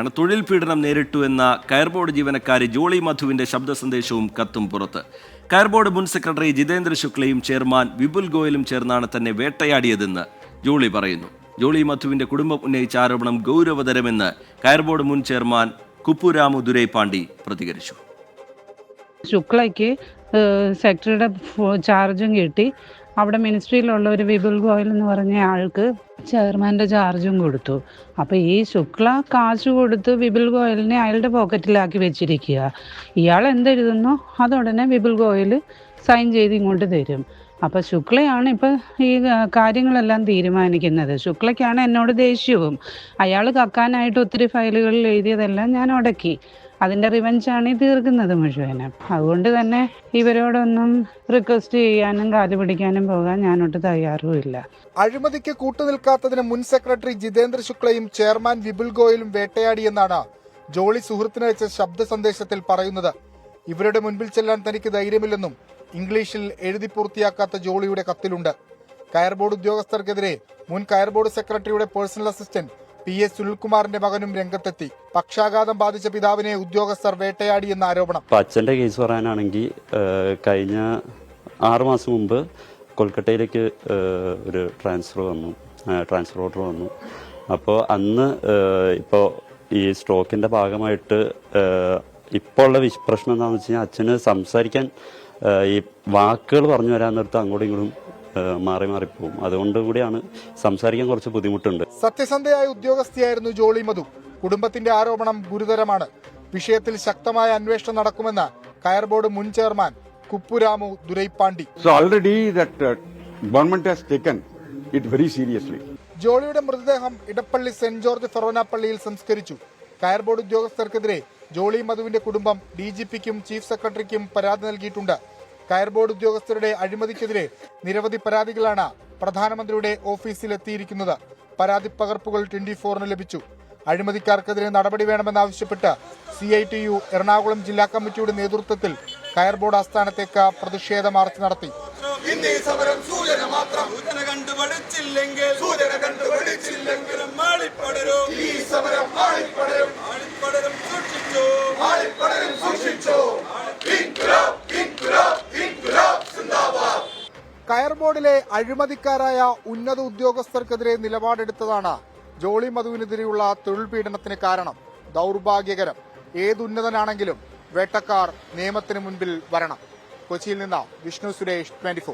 ആണ് തൊഴിൽ പീഡനം നേരിട്ടു എന്ന കയർ ബോർഡ് ജീവനക്കാരി ജോളി മധുവിന്റെ ശബ്ദ സന്ദേശവും കത്തും പുറത്ത്. കയർ ബോർഡ് മുൻ സെക്രട്ടറി ജിതേന്ദ്ര ശുക്ലയും ചെയർമാൻ വിപുൽ ഗോയലും ചേർന്നാണ് തന്നെ വേട്ടയാടിയതെന്ന് ജോളി പറയുന്നു. ജോളി മധുവിന്റെ കുടുംബം ഉന്നയിച്ച ആരോപണം ഗൗരവതരമെന്ന് കയർ ബോർഡ് മുൻ ചെയർമാൻ കുപ്പുരാമു ദുരൈപാണ്ഡി പ്രതികരിച്ചു. ശുക്ലയ്ക്ക് സെക്രട്ടറിയുടെ ചാർജും കിട്ടി. അവിടെ മിനിസ്ട്രിയിലുള്ള ഒരു വിപുൽ ഗോയൽ എന്ന് പറഞ്ഞ ആൾക്ക് ചെയർമാന്റെ ചാർജും കൊടുത്തു. അപ്പോൾ ഈ ശുക്ല കാശ് കൊടുത്ത് വിപുൽ ഗോയലിനെ അയാളുടെ പോക്കറ്റിലാക്കി വെച്ചിരിക്കുക. ഇയാൾ എന്തെഴുതുന്നോ? അതുടനെ വിപുൽ ഗോയൽ സൈൻ ചെയ്ത് ഇങ്ങോട്ട് തരും. അപ്പോൾ ശുക്ലയാണ് ഇപ്പോൾ ഈ കാര്യങ്ങളെല്ലാം തീരുമാനിക്കുന്നത്. ശുക്ലയ്ക്കാണ് എന്നോട് ദേഷ്യവും. അയാൾ കക്കാനായിട്ട് ഒത്തിരി ഫയലുകളിൽ എഴുതിയതെല്ലാം ഞാൻ ഉടക്കി അതിന്റെ റിവഞ്ചാണ് ഈ തീർക്കുന്നത് മുഴുവനും. അതുകൊണ്ട് തന്നെ ഇവരോടൊന്നും റിക്വസ്റ്റ് ചെയ്യാനും കാൽ പിടിക്കാനും പോകാൻ ഞാനൊട്ട് തയ്യാറുമില്ല. അഴിമതിക്ക് കൂട്ടുനിൽക്കാത്തതിന് മുൻ സെക്രട്ടറി ജിതേന്ദ്ര ശുക്ലയും ചെയർമാൻ വിപുൽ ഗോയലും വേട്ടയാടിയെന്നാണ് ജോളി സുഹൃത്തിന് അയച്ച ശബ്ദ സന്ദേശത്തിൽ പറയുന്നത്. ഇവരുടെ മുൻപിൽ ചെല്ലാൻ തനിക്ക് ധൈര്യമില്ലെന്നും ഇംഗ്ലീഷിൽ എഴുതി പൂർത്തിയാക്കാത്ത ജോളിയുടെ കത്തിലുണ്ട്. കയർ ബോർഡ് ഉദ്യോഗസ്ഥർക്കെതിരെ മുൻ കയർ ബോർഡ് സെക്രട്ടറിയുടെ പേഴ്സണൽ അസിസ്റ്റന്റ് പി എസ് സുനിൽകുമാറിന്റെ മകനും രംഗത്തെത്തി. പക്ഷാഘാതം ബാധിച്ച പിതാവിനെ ഉദ്യോഗസ്ഥർ വേട്ടയാടി എന്ന ആരോപണം അച്ഛന്റെ കേസ് പറയാനാണെങ്കിൽ കഴിഞ്ഞ ആറു മാസം മുമ്പ് കൊൽക്കട്ടയിലേക്ക് ഒരു ട്രാൻസ്ഫർ വന്നു. ട്രാൻസ്ഫർ ഓർഡർ വന്നു. അപ്പോൾ അന്ന് ഇപ്പോൾ ഈ സ്ട്രോക്കിന്റെ ഭാഗമായിട്ട് ഇപ്പോൾ ഉള്ള പ്രശ്നം എന്താണെന്ന് വെച്ച് കഴിഞ്ഞാൽ അച്ഛന് സംസാരിക്കാൻ ഈ വാക്കുകൾ പറഞ്ഞു വരാൻ നേരത്ത് അങ്ങോട്ടും ഇങ്ങോട്ടും മാറി മാറിപ്പോവും അതുകൊണ്ട് കൂടിയാണ് സംസാരിക്കാൻ കുറച്ച് ബുദ്ധിമുട്ടുണ്ട്. സത്യസന്ധയായ ഉദ്യോഗസ്ഥയായിരുന്നു ജോളി മധു. കുടുംബത്തിന്റെ ആരോപണം ഗുരുതരമാണ്. വിഷയത്തിൽ ശക്തമായ അന്വേഷണം നടക്കുമെന്ന് കയർ ബോർഡ് മുൻ chairman Kuppuramu Duraipandi. So already that uh, government has taken it very ജോളിയുടെ മൃതദേഹം ഇടപ്പള്ളി സെന്റ് ജോർജ് ഫെറോന പള്ളിയിൽ സംസ്കരിച്ചു. കയർ ബോർഡ് ഉദ്യോഗസ്ഥർക്കെതിരെ ജോളി മധുവിന്റെ കുടുംബം ഡി ജി പിക്കും ചീഫ് സെക്രട്ടറിക്കും പരാതി നൽകിയിട്ടുണ്ട്. കയർ ബോർഡ് ഉദ്യോഗസ്ഥരുടെ അഴിമതിക്കെതിരെ നിരവധി പരാതികളാണ് പ്രധാനമന്ത്രിയുടെ ഓഫീസിലെത്തിയിരിക്കുന്നത്. പരാതി പകർപ്പുകൾ ട്വന്റി ഫോറിന് ലഭിച്ചു. അഴിമതിക്കാർക്കെതിരെ നടപടി വേണമെന്നാവശ്യപ്പെട്ട് C I T U Ernakulam ജില്ലാ കമ്മിറ്റിയുടെ നേതൃത്വത്തിൽ കയർ ബോർഡ് ആസ്ഥാനത്തേക്ക് പ്രതിഷേധ മാർച്ച് നടത്തി. സൂചന കണ്ടുപഠിച്ചില്ലെങ്കിൽ സൂചന കണ്ടുപഠിച്ചില്ലെങ്കിൽ മാളിപ്പടരും? ഈ സമരം കയർ ബോർഡിലെ അഴിമതിക്കാരായ ഉന്നത ഉദ്യോഗസ്ഥർക്കെതിരെ നിലപാടെടുത്തതാണ് ജോളി മധുവിനെതിരെയുള്ള തൊഴിൽ പീഡനത്തിന് കാരണം. ദൗർഭാഗ്യകരം. ഏതുന്നതനാണെങ്കിലും വേട്ടക്കാർ നിയമത്തിന് മുൻപിൽ വരണം. കൊച്ചിയിൽ നിന്ന് വിഷ്ണു സുരേഷ് ട്വന്റി